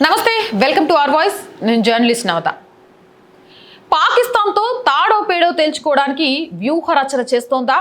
నమస్తే welcome to our voice. నేను journalist నవత. పాకిస్తాన్తో తాడో పేడో తేల్చుకోవడానికి వ్యూహ రచన చేస్తోందా?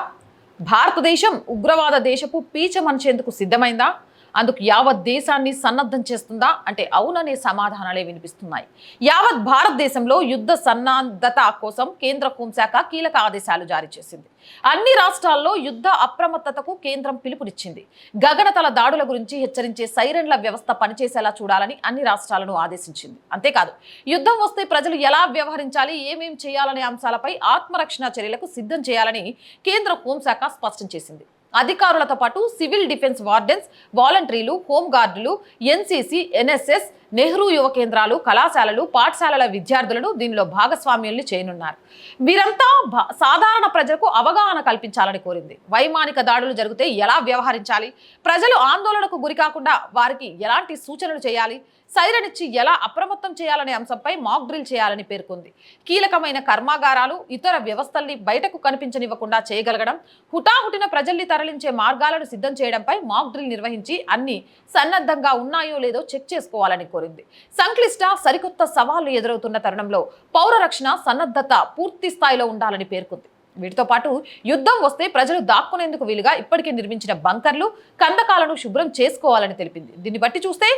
భారతదేశం ఉగ్రవాద దేశపు పీచమనిచేందుకు సిద్ధమైందా? అందుకు యావత్ దేశాన్ని సన్నద్ధం చేస్తుందా? అంటే అవుననే సమాధానాలే వినిపిస్తున్నాయి. యావత్ భారతదేశంలో యుద్ధ సన్నద్ధత కోసం కేంద్ర హోంశాఖ కీలక ఆదేశాలు జారీ చేసింది. అన్ని రాష్ట్రాల్లో యుద్ధ అప్రమత్తతకు కేంద్రం పిలుపునిచ్చింది. గగనతల దాడుల గురించి హెచ్చరించే సైరన్ల వ్యవస్థ పనిచేసేలా చూడాలని అన్ని రాష్ట్రాలను ఆదేశించింది. అంతేకాదు యుద్ధం వస్తే ప్రజలు ఎలా వ్యవహరించాలి ఏమేం చేయాలనే అంశాలపై ఆత్మరక్షణ చర్యలకు సిద్ధం చేయాలని కేంద్ర హోంశాఖ స్పష్టం చేసింది. అధికారులతో పాటు సివిల్ డిఫెన్స్ వార్డెన్స్ వాలంటీర్లు హోంగార్డులు ఎన్సీసీ ఎన్ఎస్ఎస్ నెహ్రూ యువ కేంద్రాలు కళాశాలలు పాఠశాలల విద్యార్థులను దీనిలో భాగస్వామ్యుల్ని చేయనున్నారు. వీరంతా సాధారణ ప్రజలకు అవగాహన కల్పించాలని కోరింది. వైమానిక దాడులు జరిగితే ఎలా వ్యవహరించాలి? ప్రజలు ఆందోళనకు గురికాకుండా వారికి ఎలాంటి సూచనలు చేయాలి? సైరన్ ఇచ్చి ఎలా అప్రమత్తం చేయాలనే అంశంపై మాక్ డ్రిల్ చేయాలని పేర్కొంది. కీలకమైన కర్మాగారాలు ఇతర వ్యవస్థల్ని బయటకు కనిపించనివ్వకుండా చేయగలగడం హుటాహుటిన ప్రజల్ని తరలించే మార్గాలను సిద్ధం చేయడంపై మాక్ డ్రిల్ నిర్వహించి అన్ని సన్నద్ధంగా ఉన్నాయో లేదో చెక్ చేసుకోవాలని కోరింది. సంక్లిష్ట సరికొత్త సవాళ్ళు ఎదురవుతున్న తరుణంలో పౌర రక్షణ సన్నద్ధత పూర్తి స్థాయిలో ఉండాలని పేర్కొంది. వీటితో పాటు యుద్ధం వస్తే ప్రజలు దాక్కునేందుకు వీలుగా ఇప్పటికే నిర్మించిన బంకర్లు కందకాలను శుభ్రం చేసుకోవాలని తెలిపింది. దీన్ని బట్టి చూస్తే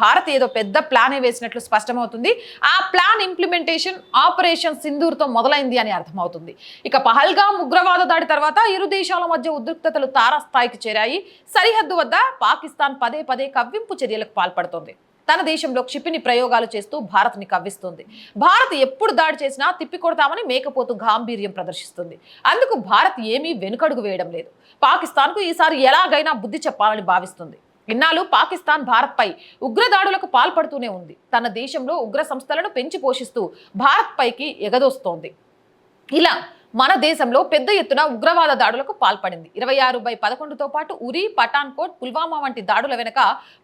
భారత్ ఏదో పెద్ద ప్లానే వేసినట్లు స్పష్టమవుతుంది. ఆ ప్లాన్ ఇంప్లిమెంటేషన్ ఆపరేషన్ సింధూర్తో మొదలైంది అని అర్థమవుతుంది. ఇక పహల్గాం ఉగ్రవాద దాడి తర్వాత ఇరు దేశాల మధ్య ఉద్రిక్తతలు తారాస్థాయికి చేరాయి. సరిహద్దు వద్ద పాకిస్తాన్ పదే పదే కవ్వింపు చర్యలకు పాల్పడుతోంది. తన దేశంలో క్షిపిణి ప్రయోగాలు చేస్తూ భారత్ని కవ్విస్తుంది. భారత్ ఎప్పుడు దాడి చేసినా తిప్పికొడతామని మేకపోతు గాంభీర్యం ప్రదర్శిస్తుంది. అందుకు భారత్ ఏమీ వెనుకడుగు వేయడం లేదు. పాకిస్తాన్కు ఈసారి ఎలాగైనా బుద్ధి చెప్పాలని భావిస్తుంది. ఇన్నాళ్ళు పాకిస్తాన్ భారత్పై ఉగ్రదాడులకు పాల్పడుతూనే ఉంది. తన దేశంలో ఉగ్ర సంస్థలను పెంచి పోషిస్తూ భారత్పైకి ఎగదోస్తోంది. ఇలా మన దేశంలో పెద్ద ఎత్తున ఉగ్రవాద దాడులకు పాల్పడింది. ఇరవై ఆరు బై పదకొండుతో పాటు ఉరి పఠాన్కోట్ పుల్వామా వంటి దాడుల వెనుక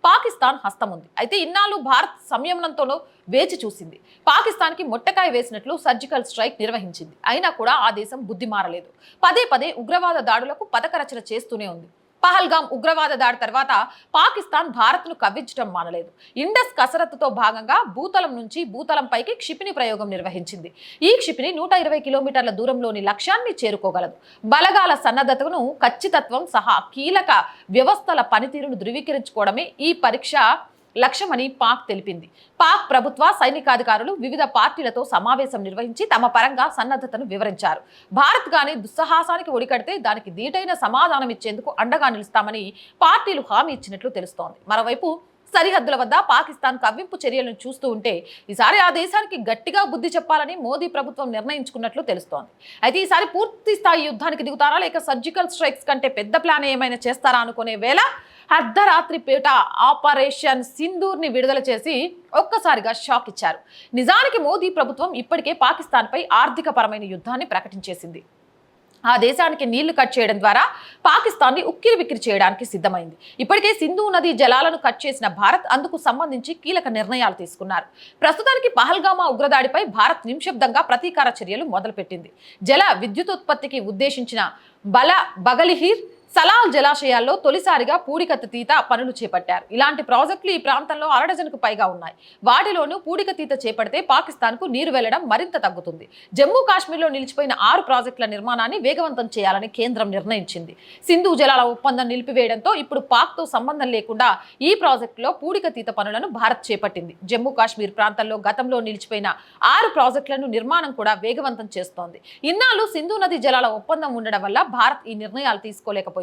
పాకిస్తాన్ హస్తం ఉంది. అయితే ఇన్నాళ్ళు భారత్ సంయమనంతోనూ వేచి చూసింది. పాకిస్తాన్కి మొట్టకాయ వేసినట్లు సర్జికల్ స్ట్రైక్ నిర్వహించింది. అయినా కూడా ఆ దేశం బుద్ధి మారలేదు. పదే పదే ఉగ్రవాద దాడులకు పథకరచన చేస్తూనే ఉంది. పహల్గాం ఉగ్రవాద దాడి తర్వాత పాకిస్తాన్ భారత్ను కవ్వించడం మానలేదు. ఇండస్ కసరత్తుతో భాగంగా భూతలం నుంచి భూతలంపైకి క్షిపిణి ప్రయోగం నిర్వహించింది. ఈ క్షిపిణి నూట ఇరవై కిలోమీటర్ల దూరంలోని లక్ష్యాన్ని చేరుకోగలదు. బలగాల సన్నద్ధతను ఖచ్చితత్వం సహా కీలక వ్యవస్థల పనితీరును ధృవీకరించుకోవడమే ఈ పరీక్ష లక్ష్యమని పాక్ తెలిపింది. పాక్ ప్రభుత్వ సైనికాధికారులు వివిధ పార్టీలతో సమావేశం నిర్వహించి తమ పరంగా సన్నద్ధతను వివరించారు. భారత్ గాని దుస్సాహసానికి ఒడికడితే దానికి దీటైన సమాధానం ఇచ్చేందుకు అండగా నిలుస్తామని పార్టీలు హామీ ఇచ్చినట్లు తెలుస్తోంది. మరోవైపు సరిహద్దుల వద్ద పాకిస్తాన్ కవ్వింపు చర్యలను చూస్తూ ఉంటే ఈసారి ఆ దేశానికి గట్టిగా బుద్ధి చెప్పాలని మోదీ ప్రభుత్వం నిర్ణయించుకున్నట్లు తెలుస్తోంది. అయితే ఈసారి పూర్తి స్థాయి యుద్ధానికి దిగుతారా లేక సర్జికల్ స్ట్రైక్స్ కంటే పెద్ద ప్లాన్ ఏమైనా చేస్తారా అనుకునే వేళ అర్ధరాత్రి పేట ఆపరేషన్ సింధూర్ని విడుదల చేసి ఒక్కసారిగా షాక్ ఇచ్చారు. నిజానికి మోదీ ప్రభుత్వం ఇప్పటికే పాకిస్తాన్పై ఆర్థిక పరమైన యుద్ధాన్ని ప్రకటించేసింది. ఆ దేశానికి నీళ్ళు కట్ చేయడం ద్వారా పాకిస్తాన్ని ఉక్కిరి బిక్కిరి చేయడానికి సిద్ధమైంది. ఇప్పటికే సింధు నది జలాలను కట్ చేసిన భారత్ అందుకు సంబంధించి కీలక నిర్ణయాలు తీసుకున్నారు. ప్రస్తుతానికి పహల్గామా ఉగ్రదాడిపై భారత్ నిమిషబ్దంగా ప్రతీకార చర్యలు మొదలుపెట్టింది. జల విద్యుత్ ఉత్పత్తికి ఉద్దేశించిన బల బగలిహీర్ సలాల్ జలాశయాల్లో తొలిసారిగా పూడికత్త తీత పనులు చేపట్టారు. ఇలాంటి ప్రాజెక్టులు ఈ ప్రాంతంలో అరడజనుకు పైగా ఉన్నాయి. వాటిలోనూ పూడిక తీత చేపడితే పాకిస్తాన్కు నీరు వెళ్ళడం మరింత తగ్గుతుంది. జమ్మూ కాశ్మీర్లో నిలిచిపోయిన ఆరు ప్రాజెక్టుల నిర్మాణాన్ని వేగవంతం చేయాలని కేంద్రం నిర్ణయించింది. సింధు జలాల ఒప్పందం నిలిపివేయడంతో ఇప్పుడు పాక్తో సంబంధం లేకుండా ఈ ప్రాజెక్టులో పూడిక తీత పనులను భారత్ చేపట్టింది. జమ్మూ కాశ్మీర్ ప్రాంతంలో గతంలో నిలిచిపోయిన ఆరు ప్రాజెక్టులను నిర్మాణం కూడా వేగవంతం చేస్తోంది. ఇన్నాళ్ళు సింధు నది జలాల ఒప్పందం ఉండడం వల్ల భారత్ ఈ నిర్ణయాలు తీసుకోలేకపోయింది.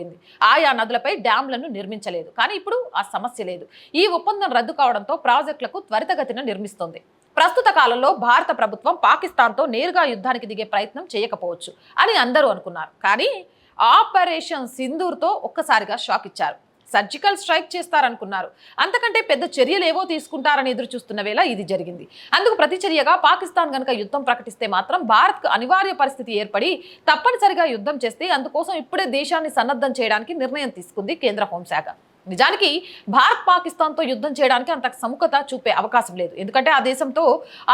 ఆయా నదులపై డ్యాంలను నిర్మించలేదు. కానీ ఇప్పుడు ఆ సమస్య లేదు. ఈ ఒప్పందం రద్దు కావడంతో ప్రాజెక్టులకు త్వరితగతిన నిర్మిస్తోంది. ప్రస్తుత కాలంలో భారత ప్రభుత్వం పాకిస్తాన్తో నేరుగా యుద్ధానికి దిగే ప్రయత్నం చేయకపోవచ్చు అని అందరూ అనుకున్నారు. కానీ ఆపరేషన్ సింధూర్తో ఒక్కసారిగా షాక్ ఇచ్చారు. సర్జికల్ స్ట్రైక్ చేస్తారనుకున్నారు. అంతకంటే పెద్ద చర్యలు ఏవో తీసుకుంటారని ఎదురు చూస్తున్న వేళ ఇది జరిగింది. అందుకు ప్రతిచర్యగా పాకిస్తాన్ గనక యుద్ధం ప్రకటిస్తే మాత్రం భారత్కు అనివార్య పరిస్థితి ఏర్పడి తప్పనిసరిగా యుద్ధం చేస్తే అందుకోసం ఇప్పుడే దేశాన్ని సన్నద్ధం చేయడానికి నిర్ణయం తీసుకుంది కేంద్ర హోంశాఖ. నిజానికి భారత్ పాకిస్తాన్తో యుద్ధం చేయడానికి అంత సముఖత చూపే అవకాశం లేదు. ఎందుకంటే ఆ దేశంతో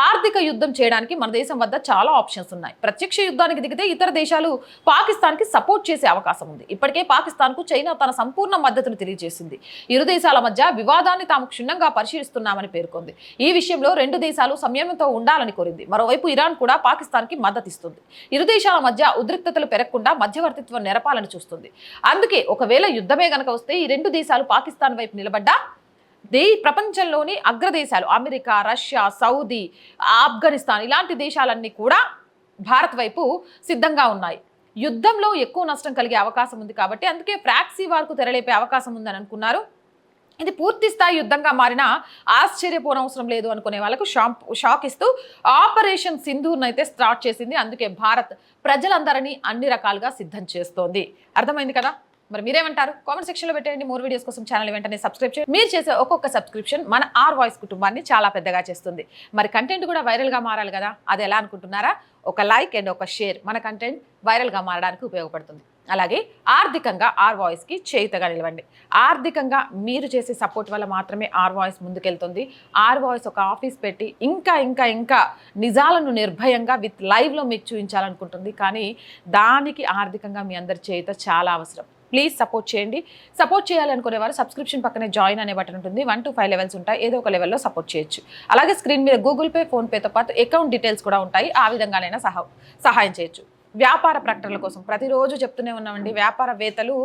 ఆర్థిక యుద్ధం చేయడానికి మన దేశం వద్ద చాలా ఆప్షన్స్ ఉన్నాయి. ప్రత్యక్ష యుద్ధానికి దిగితే ఇతర దేశాలు పాకిస్తాన్కి సపోర్ట్ చేసే అవకాశం ఉంది. ఇప్పటికే పాకిస్తాన్కు చైనా తన సంపూర్ణ మద్దతును తెలియజేసింది. ఇరు దేశాల మధ్య వివాదాన్ని తాము క్షుణ్ణంగా పరిశీలిస్తున్నామని పేర్కొంది. ఈ విషయంలో రెండు దేశాలు సంయమనంతో ఉండాలని కోరింది. మరోవైపు ఇరాన్ కూడా పాకిస్తాన్కి మద్దతిస్తుంది ఇరు దేశాల మధ్య ఉద్రిక్తతలు పెరగకుండా మధ్యవర్తిత్వం నెరపాలని చూస్తుంది. అందుకే ఒకవేళ యుద్ధమే గనక వస్తే ఈ రెండు దేశాలు పాకిస్తాన్ వైపు నిలబడ్డా. దే ప్రపంచంలోని అగ్రదేశాలు అమెరికా రష్యా సౌదీ ఆఫ్ఘనిస్తాన్ ఇలాంటి దేశాలన్నీ కూడా భారత్ వైపు సిద్ధంగా ఉన్నాయి. యుద్ధంలో ఎక్కువ నష్టం కలిగే అవకాశం ఉంది కాబట్టి అందుకే ఫ్రాక్సీ వార్కు తెరలేపే అవకాశం ఉందని అనుకున్నారు. ఇది పూర్తి స్థాయి యుద్ధంగా మారినా ఆశ్చర్యపోనవసరం లేదు అనుకునే వాళ్ళకు షాంప్ షాక్ ఇస్తూ ఆపరేషన్ సింధూర్ను అయితే స్టార్ట్ చేసింది. అందుకే భారత్ ప్రజలందరినీ అన్ని రకాలుగా సిద్ధం చేస్తోంది. అర్థమైంది కదా? మరి మీరేమంటారు? కామెంట్ సెక్షన్లో పెట్టండి మోర్ వీడియోస్ కోసం ఛానల్ వెంటనే సబ్స్క్రైబ్ చేయండి. మీరు చేసే ఒక్కొక్క సబ్స్క్రిప్షన్ మన ఆర్ వాయిస్ కుటుంబాన్ని చాలా పెద్దగా చేస్తుంది. మరి కంటెంట్ కూడా వైరల్గా మారాలి కదా? అది ఎలా అనుకుంటున్నారా? ఒక లైక్ అండ్ ఒక షేర్ మన కంటెంట్ వైరల్గా మారడానికి ఉపయోగపడుతుంది. అలాగే ఆర్థికంగా ఆర్ వాయిస్కి చేయుతగా నిలవండి. ఆర్థికంగా మీరు చేసే సపోర్ట్ వల్ల మాత్రమే ఆర్ వాయిస్ ముందుకెళ్తుంది. ఆర్ వాయిస్ ఒక ఆఫీస్ పెట్టి ఇంకా ఇంకా ఇంకా నిజాలను నిర్భయంగా విత్ లైవ్లో మీకు చూపించాలనుకుంటుంది. కానీ దానికి ఆర్థికంగా మీ అందరి చేయుత చాలా అవసరం. ప్లీజ్ సపోర్ట్ చేయండి. సపోర్ట్ చేయాలనుకునే వారు సబ్స్క్రిప్షన్ పక్కనే జాయిన్ అనే బటన్ ఉంటుంది. వన్ టు ఫైవ్ లెవెల్స్ ఉంటాయి. ఏదో ఒక లెవెల్లో సపోర్ట్ చేయొచ్చు. అలాగే స్క్రీన్ మీద గూగుల్ పే ఫోన్పేతో పాటు అకౌంట్ డీటెయిల్స్ కూడా ఉంటాయి. ఆ విధంగానైనా సహా సహాయం చేయొచ్చు. వ్యాపార ప్రకటనల కోసం. ప్రతిరోజు చెప్తూనే ఉన్నామండి వ్యాపారవేత్తలు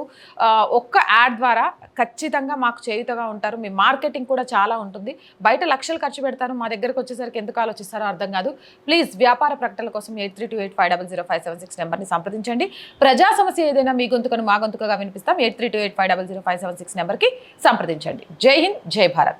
ఒక్క యాడ్ ద్వారా ఖచ్చితంగా మాకు చేయుతగా ఉంటారు. మీ మార్కెటింగ్ కూడా చాలా ఉంటుంది. బయట లక్షలు ఖర్చు పెడతారు. మా దగ్గరకు వచ్చేసరికి ఎందుకు ఆలోచిస్తారో అర్థం కాదు. ప్లీజ్ వ్యాపార ప్రకటనల కోసం eight three two eight five double zero five seven six నెంబర్ని సంప్రదించండి. ప్రజా సమస్య ఏదైనా మీ గొంతుకను మా గొంతుకగా వినిపిస్తాం. Eight three two eight five double zero five seven six నెంబర్కి సంప్రదించండి. జై హింద్ జై భారత్.